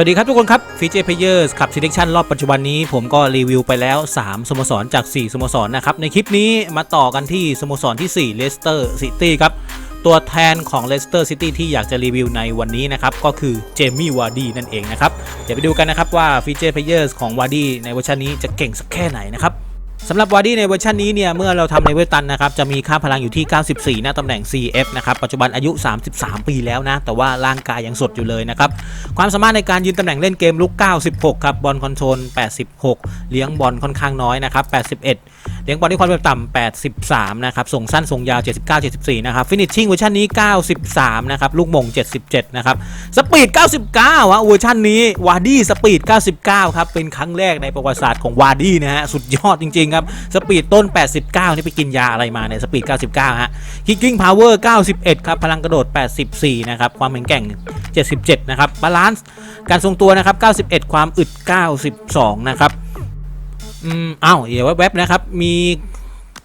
สวัสดีครับทุกคนครับฟีเจอร์เพเยอร์ขับซีเลคชันรอบปัจจุบันนี้ผมก็รีวิวไปแล้ว 3 สโมสรจาก 4 สโมสรนะครับ ในคลิปนี้มาต่อกันที่สโมสรที่ 4 เลสเตอร์ซิตี้ครับ ตัวแทนของเลสเตอร์ซิตี้ที่อยากจะรีวิวในวันนี้นะครับ ก็คือเจมี่วาร์ดีนั่นเองนะครับ เดี๋ยวไปดูกันนะครับว่าฟีเจอร์เพเยอร์ของวาร์ดีในเวอร์ชันนี้จะเก่งสักแค่ไหนนะครับ สำหรับวาร์ดี้ในเวอร์ชันนี้เนี่ย เมื่อเราทำในเวตันนะครับ จะมีค่าพลังอยู่ที่ 94หน้าตำแหน่ง CF นะครับ ปัจจุบันอายุ 33 ปีแล้วนะ แต่ว่าร่างกายยังสดอยู่เลยนะครับ ความสามารถในการยืนตำแหน่งเล่นเกมลุก 96 ครับ บอลคอนโทรล 86 เลี้ยงบอลค่อนข้างน้อยนะครับ 81 เลี้ยงบอลที่ความเร็วต่ำ83 นะครับ ส่งสั้น ส่งยาว 79 74 นะครับ ฟินิชชิ่งเวอร์ชันนี้ 93 นะครับ ลูกมง 77 นะครับ สปีด 99อะเวอร์ชันนี้ วาร์ดี้สปีด 99 ครับ เป็นครั้งแรกในประวัติศาสตร์ของวาร์ดี้นะฮะ สุดยอดจริง ๆ ครับ สปีดต้น 89 นี่ไปกินยาอะไรมาเนี่ย สปีด 99 ฮะ คิกกิ้งพาวเวอร์ 91 ครับ พลังกระโดด 84 นะครับ ความแข็งแกร่ง 77 นะครับ บาลานซ์ การทรงตัวนะครับ 91 ความอึด 92 นะครับ อืมอ้าวเดี๋ยวแวบๆนะครับ มี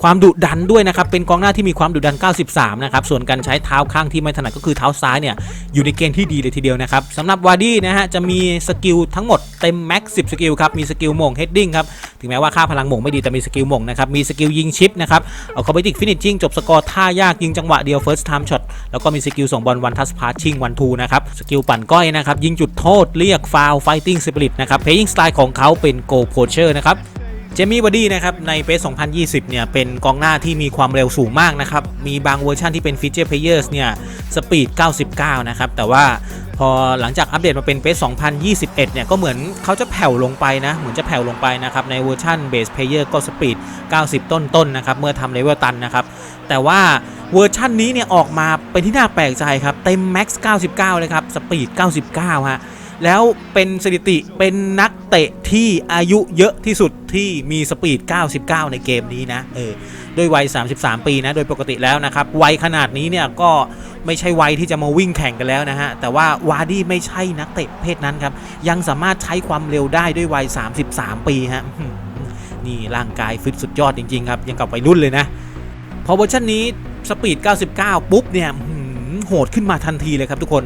ความดุดันด้วยนะครับ เป็นกองหน้าที่มีความดุดัน 93 นะครับ ส่วนการใช้เท้าข้างที่ไม่ถนัดก็คือเท้าซ้ายเนี่ย อยู่ในเกณฑ์ที่ดีเลยทีเดียวนะครับสำหรับวาร์ดี้นะฮะ จะมีสกิลทั้งหมดเต็มแม็กซ์10 สกิลครับ มีสกิลหม่งเฮดดิ้งครับ ถึงแม้ว่าค่าพลังหม่งไม่ดีแต่มีสกิลหม่งนะครับ มีสกิลยิงชิปนะครับ เอาคอมบิติกฟินิชชิ่งจบสกอร์ท่ายากยิงจังหวะเดียว first time shot แล้วก็มีสกิลส่งบอลวันทัสพาชิ่งวันทูนะครับ สกิลปั่นก้อยนะครับ ยิงจุดโทษ เรียกฟาวไฟติ้งสปิริตนะครับเพย์ i ิงสไตล์ของเขาเป็นโกโคเชอร์นะครับ เจมี่บอดี้นะครับในเปส2020 เนี่ย เป็นกองหน้าที่มีความเร็วสูงมากนะครับ มีบางเวอร์ชันที่เป็นฟีเจอร์เพลเยอร์เนี่ย สปีด 99 นะครับ แต่ว่าพอหลังจากอัปเดตมาเป็นเปส2021 เนี่ย ก็เหมือนเขาจะแผ่วลงไปนะ เหมือนจะแผ่วลงไปนะครับ ในเวอร์ชันเบสเพลเยอร์ก็สปีด 90 ต้นๆนนะครับ เมื่อทำเลเวลตันนะครับ แต่ว่าเวอร์ชันนี้เนี่ยออกมาเป็นที่น่าแปลกใจครับ เต็มแม็กซ์99 เลยครับ สปีด 99 ฮะ แล้วเป็นสถิติเป็นนักเตะที่อายุเยอะที่สุดที่มีสปีด 99 ในเกมนี้นะเออด้วยวัย 33 ปีนะโดยปกติแล้วนะครับวัยขนาดนี้เนี่ยก็ไม่ใช่วัยที่จะมาวิ่งแข่งกันแล้วนะฮะแต่ว่าวาดี้ไม่ใช่นักเตะเพศนั้นครับยังสามารถใช้ความเร็วได้ด้วยวัย 33 ปีฮะนี่ร่างกายฟิตสุดยอดจริงๆครับยังกับวัยรุ่นเลยนะพอเวอร์ชันนี้สปีด 99 ปุ๊บเนี่ย โหดขึ้นมาทันทีเลยครับทุกคน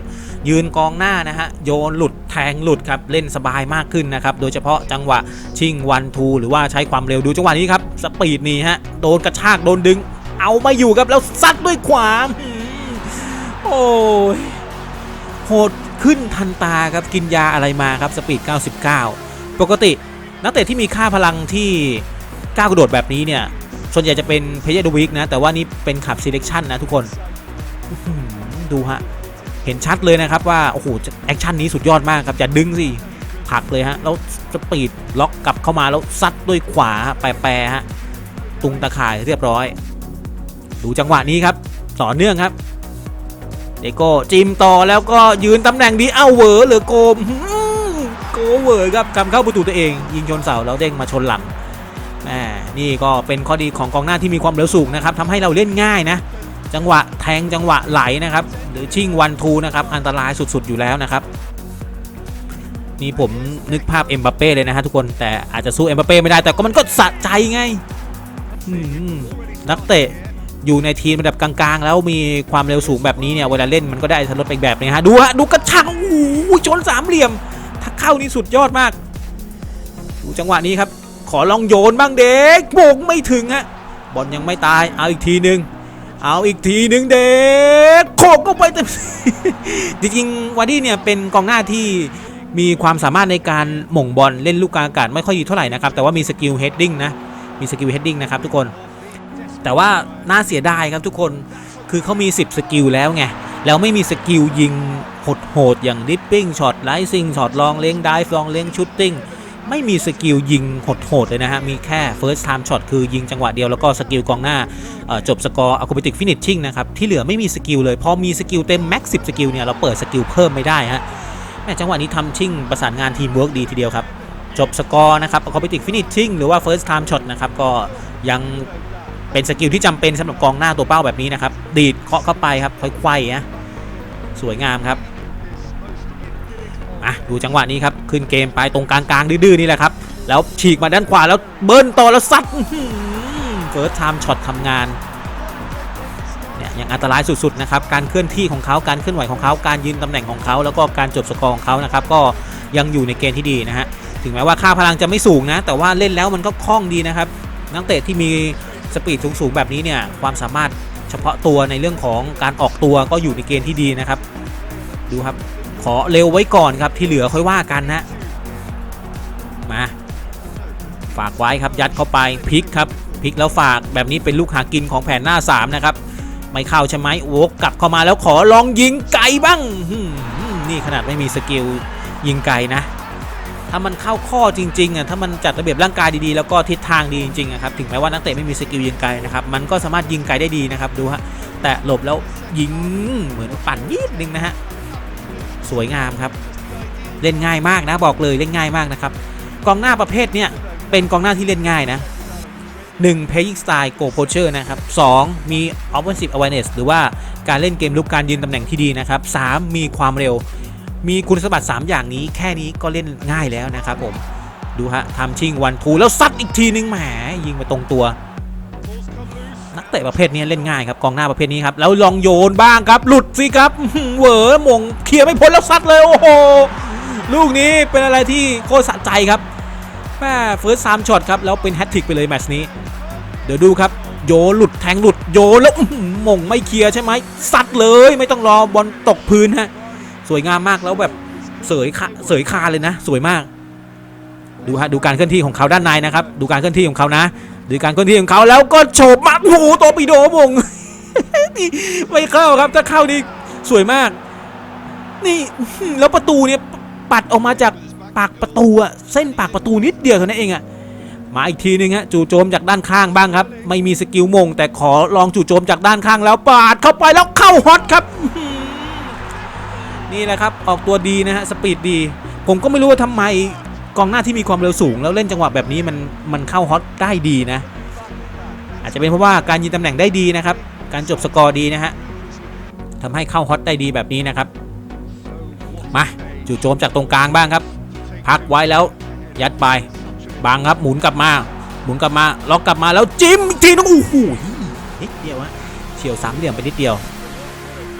ยืนกองหน้านะฮะโยนหลุดแทงหลุดครับเล่นสบายมากขึ้นนะครับโดยเฉพาะจังหวะชิงวันทูหรือว่าใช้ความเร็วดูจังหวะนี้ครับสปีดนี่ฮะโดนกระชากโดนดึง เอามาอยู่ครับแล้วซัดด้วยขวาโอ้ยโหดขึ้นทันตาครับกินยาอะไรมาครับสปีด 99 ปกตินักเตะที่มีค่าพลังที่ก้าวกระโดดแบบนี้เนี่ยส่วนใหญ่จะเป็นเพเยอร์ดวิกนะแต่ว่านี่เป็นขับ selection นะทุกคน ดูฮะ เห็นชัดเลยนะครับว่า โอ้โห แอคชั่นนี้สุดยอดมากครับอย่าดึงสิผักเลยฮะ แล้วสปีดล็อกกลับเข้ามาแล้วซัดด้วยขวาแปรฮะ ตุงตะข่ายเรียบร้อย ดูจังหวะนี้ครับ ต่อเนื่องครับเดโก้จิมต่อแล้วก็ยืนตำแหน่งดีเอ้าเวอเหลือโกมหืมโกเวอร์ครับกำเข้าประตูตัวเอง ยิงชนเสาแล้วเด้งมาชนหลังแหมนี่ก็เป็นข้อดีของกองหน้าที่มีความเร็วสูงนะครับทำให้เราเล่นง่ายนะ จังหวะแทงจังหวะไหลนะครับ หรือชิ่งวันทูนะครับ อันตรายสุดๆอยู่แล้วนะครับ นี่ผมนึกภาพเอ็มบัปเป้เลยนะฮะทุกคนแต่อาจจะสู้เอ็มบัปเป้ไม่ได้แต่ก็มันก็สะใจไงนักเตะอยู่ในทีมระดับกลางๆ แล้วมีความเร็วสูงแบบนี้เนี่ยเวลาเล่นมันก็ได้ทะลดไปแบบนึงฮะดูฮะดูกระชังโอ้โหชนสามเหลี่ยม ถ้าเข้านี่สุดยอดมากดูจังหวะนี้ครับ ขอลองโยนบ้างเด็กโบกไม่ถึงฮะบอลยังไม่ตายเอาอีกทีหนึ่ง เอาอีกทีหนึ่งเด็กโขกเข้าไปเต็มจริงๆวาดี้เนี่ยเป็นกองหน้าที่มีความสามารถในการหม่งบอลเล่นลูกกลางอากาศไม่ค่อยดีเท่าไหร่นะครับ แต่ว่ามีสกิลเฮดดิ้งนะ มีสกิลเฮดดิ้งนะครับทุกคน แต่ว่าน่าเสียดายครับทุกคนคือเขามี 10 สกิลแล้วไง แล้วไม่มีสกิลยิงโหดๆอย่างดิปปิ้งช็อตไลซิงช็อตลองเล้งไดฟ์ลองเล้งชุตติ้ง ไม่มีสกิลยิงโหดๆเลยนะฮะ มีแค่ first time shot คือยิงจังหวะเดียวแล้วก็สกิลกองหน้าจบสกอร์ acrobatic finishing นะครับ ที่เหลือไม่มีสกิลเลย พอมีสกิลเต็ม max 10 สกิลเนี่ย เราเปิดสกิลเพิ่มไม่ได้ฮะแม่จังหวะนี้ทำชิ่งประสานงานทีมเวิร์กดีทีเดียวครับ จบสกอร์นะครับ acrobatic finishing หรือว่า first time shot นะครับก็ยังเป็นสกิลที่จำเป็นสำหรับกองหน้าตัวเป้าแบบนี้นะครับดีดเคาะเข้าไปครับค่อยไขว้นะสวยงามครับ อะดูจังหวะนี้ครับขึ้นเกมไปตรงกลางๆดื้อๆนี่แหละครับแล้วฉีกมาด้านขวาแล้วเบิ้ลต่อแล้วซัดเฟิร์สไทม์ช็อตทำงานเนี่ยยังอันตรายสุดๆนะครับการเคลื่อนที่ของเขาการเคลื่อนไหวของเขาการยืนตำแหน่งของเขา แล้วก็การจบสกอร์ของเขานะครับก็ยังอยู่ในเกณฑ์ที่ดีนะฮะถึงแม้ว่าค่าพลังจะไม่สูงนะ แต่ว่าเล่นแล้วมันก็คล่องดีนะครับนักเตะที่มีสปีดสูงๆแบบนี้เนี่ยความสามารถเฉพาะตัวในเรื่องของการออกตัวก็อยู่ในเกณฑ์ที่ดีนะครับ ดูครับ อเร็วไว้ก่อนครับที่เหลือค่อยว่ากันนะมาฝากไว้ครับยัดเข้าไปพลิกครับพลิกแล้วฝากแบบนี้เป็นลูกหากินของแผนหน้า 3 นะครับ ไม่เข้าใช่ไหมโวกกลับเข้ามาแล้วขอลองยิงไกลบ้างนี่ขนาดไม่มีสกิลยิงไกลนะ ถ้ามันเข้าข้อจริงๆอะถ้ามันจัดระเบียบร่างกายดีๆ แล้วก็ทิศทางดีจริงๆอะครับถึงแม้ว่านักเตะไม่มีสกิลยิงไกลนะครับมันก็สามารถยิงไกลได้ดีนะครับดูฮะแต่หลบแล้วยิงเหมือนปั่นยิดนึงนะฮะ สวยงามครับ เล่นง่ายมากนะบอกเลยเล่นง่ายมากนะครับกองหน้าประเภทเนี้ยเป็นกองหน้าที่เล่นง่ายนะ 1 playing style go poacher นะครับ 2 มี offensive awareness หรือว่าการเล่นเกมลุกการยืนตำแหน่งที่ดีนะครับ 3 มีความเร็ว มีคุณสมบัติ 3 อย่างนี้ แค่นี้ก็เล่นง่ายแล้วนะครับผม ดูฮะทำชิงวันทูแล้วซัดอีกทีนึงแหมยิงไปตรงตัว เตะประเภทนี้เล่นง่ายครับกองหน้าประเภทนี้ครับแล้วลองโยนบ้างครับ หลุดสิครับอื้อหือเหวอมงเคลียร์ไม่พ้นแล้วซัดเลยโอ้โหลูกนี้เป็นอะไรที่โคตรสะใจครับแม่เฟิร์สซามช็อตครับแล้วเป็นแฮตทริกไปเลยแมตช์นี้ เดี๋ยวดูครับโยหลุดแทงหลุดโยแล้วมงไม่เคลียร์ใช่ไหมซัดเลยไม่ต้องรอบอลตกพื้นฮะสวยงามมากแล้วแบบเสยขาเสยคาเลยนะ สวยมาก ดูฮะดูการเคลื่อนที่ของเขาด้านในนะครับ ดูการเคลื่อนที่ของเขานะ ดูการเคลื่อนที่ของเขาแล้วก็โฉบมาโอ้โหตัวปีโดมงไม่เข้าครับถ้าเข้านี่สวยมาก นี่แล้วประตูเนี่ยปัดออกมาจากปากประตูอะเส้นปากประตูนิดเดียวเท่านั้นเองอะมาอีกทีนึงฮะจู่โจมจากด้านข้างบ้างครับ ไม่มีสกิลมง แต่ขอลองจู่โจมจากด้านข้างแล้วปาดเข้าไปแล้วเข้าฮอตครับ นี่แหละครับออกตัวดีนะฮะสปีดดี ผมก็ไม่รู้ว่าทำไม กองหน้าที่มีความเร็วสูง แล้วเล่นจังหวะแบบนี้มันมันเข้าฮอตได้ดีนะ อาจจะเป็นเพราะว่าการยิงตำแหน่งได้ดีนะครับ การจบสกอร์ดีนะฮะทำให้เข้าฮอตได้ดีแบบนี้นะครับ มาจู่โจมจากตรงกลางบ้างครับ พักไว้แล้วยัดไปบางครับหมุนกลับมา หมุนกลับมาล็อกกลับมาแล้วจิ้มอีกทีนึงโอ้โหนิดเดียวฮะเฉียวสามเหลี่ยมไปนิดเดียว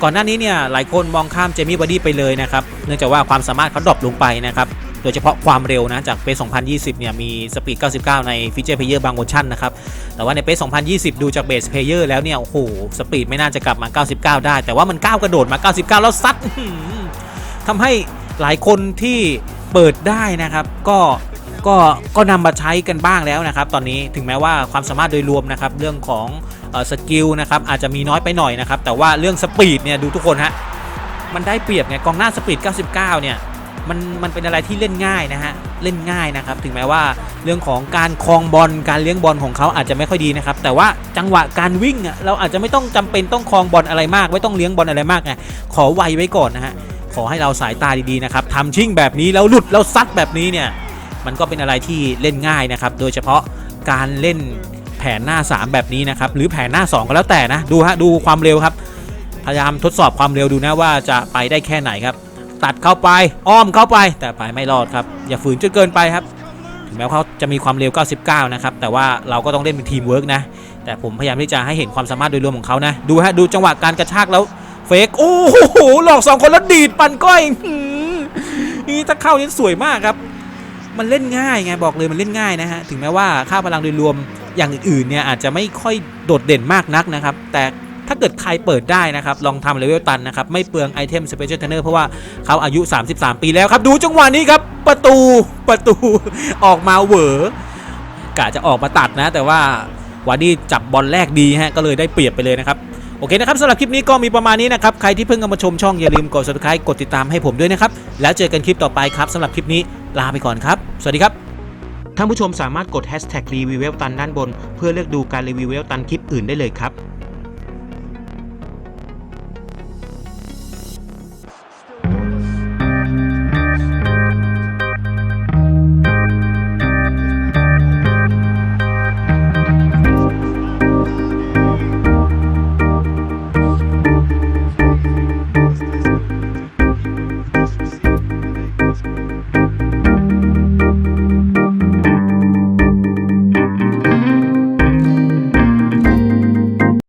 ก่อนหน้านี้เนี่ยหลายคนมองข้ามเจมี่บอดี้ไปเลยนะครับ เนื่องจากว่าความสามารถเขาดรอปลงไปนะครับ ดยเฉพาะความเร็วนะ จากเป2020 เนี่ย มีสปีด 99 ในฟีเจอร์เพลเยอร์บางเวอร์ชันนะครับ แต่ว่าในเป2020 ดูจากเบสเพลเยอร์แล้วเนี่ย โอ้โห สปีดไม่น่าจะกลับมา 99 ได้ แต่ว่ามันก้าวกระโดดมา 99 แล้วซัดทำให้หลายคนที่เปิดได้นะครับ ก็ก็ก็นำมาใช้กันบ้างแล้วนะครับ ตอนนี้ถึงแม้ว่าความสามารถโดยรวมนะครับ เรื่องของสกิลนะครับอาจจะมีน้อยไปหน่อยนะครับ แต่ว่าเรื่องสปีดเนี่ยดูทุกคนฮะมันได้เปรียบไงกองหน้าสปีด 99 เนี่ย มันมันเป็นอะไรที่เล่นง่ายนะฮะเล่นง่ายนะครับ ถึงแม้ว่าเรื่องของการคลองบอลการเลี้ยงบอลของเขาอาจจะไม่ค่อยดีนะครับ แต่ว่าจังหวะการวิ่งเราอาจจะไม่ต้องจำเป็นต้องคลองบอลอะไรมาก ไม่ต้องเลี้ยงบอลอะไรมากไงขอไวไว้ก่อนนะฮะขอให้เราสายตาดีๆนะครับทำชิ่งแบบนี้แล้วหลุดแล้วซัดแบบนี้เนี่ยมันก็เป็นอะไรที่เล่นง่ายนะครับ โดยเฉพาะการเล่นแผนหน้า 3 แบบนี้นะครับ หรือแผนหน้า 2 ก็แล้วแต่นะ ดูฮะ ดูความเร็วครับ พยายามทดสอบความเร็วดูนะว่าจะไปได้แค่ไหนครับ ตัดเข้าไปอ้อมเข้าไป แต่ไปไม่รอดครับ อย่าฝืนจนเกินไปครับ ถึงแม้ว่าเขาจะมีความเร็ว 99 นะครับ แต่ว่าเราก็ต้องเล่นเป็นทีมเวิร์กนะ แต่ผมพยายามที่จะให้เห็นความสามารถโดยรวมของเขานะ ดูฮะ ดูจังหวะการกระชากแล้วเฟกโอ้โหหลอกสองคนแล้วดีดปันก้อยนี่ถ้าเข้านี่สวยมากครับ มันเล่นง่ายไงบอกเลยมันเล่นง่ายนะฮะถึงแม้ว่าค่าพลังโดยรวมอย่างอื่นๆเนี่ยอาจจะไม่ค่อยโดดเด่นมากนักนะครับ แต่ ถ้าเกิดใครเปิดได้นะครับ ลองทำเลเวลตันนะครับ ไม่เปลืองไอเทมสเปเชียลเทนเนอร์เพราะว่าเขาอายุ 33 ปีแล้วครับ ดูจังหวะนี้ครับ ประตูประตูออกมาเหวอกะจะออกมาตัดนะ แต่ว่าวาร์ดี้จับบอลแรกดีฮะก็เลยได้เปรียบไปเลยนะครับโอเคนะครับสำหรับคลิปนี้ก็มีประมาณนี้นะครับ ใครที่เพิ่งเข้ามาชมช่องอย่าลืมกด subscribe กดติดตามให้ผมด้วยนะครับ แล้วเจอกันคลิปต่อไปครับสำหรับคลิปนี้ลาไปก่อนครับ สวัสดีครับ ท่านผู้ชมสามารถกด hashtag รีวิวเวลตันด้านบน เพื่อเลือกดูการรีวิวเวลตันคลิปอื่นได้เลยครับ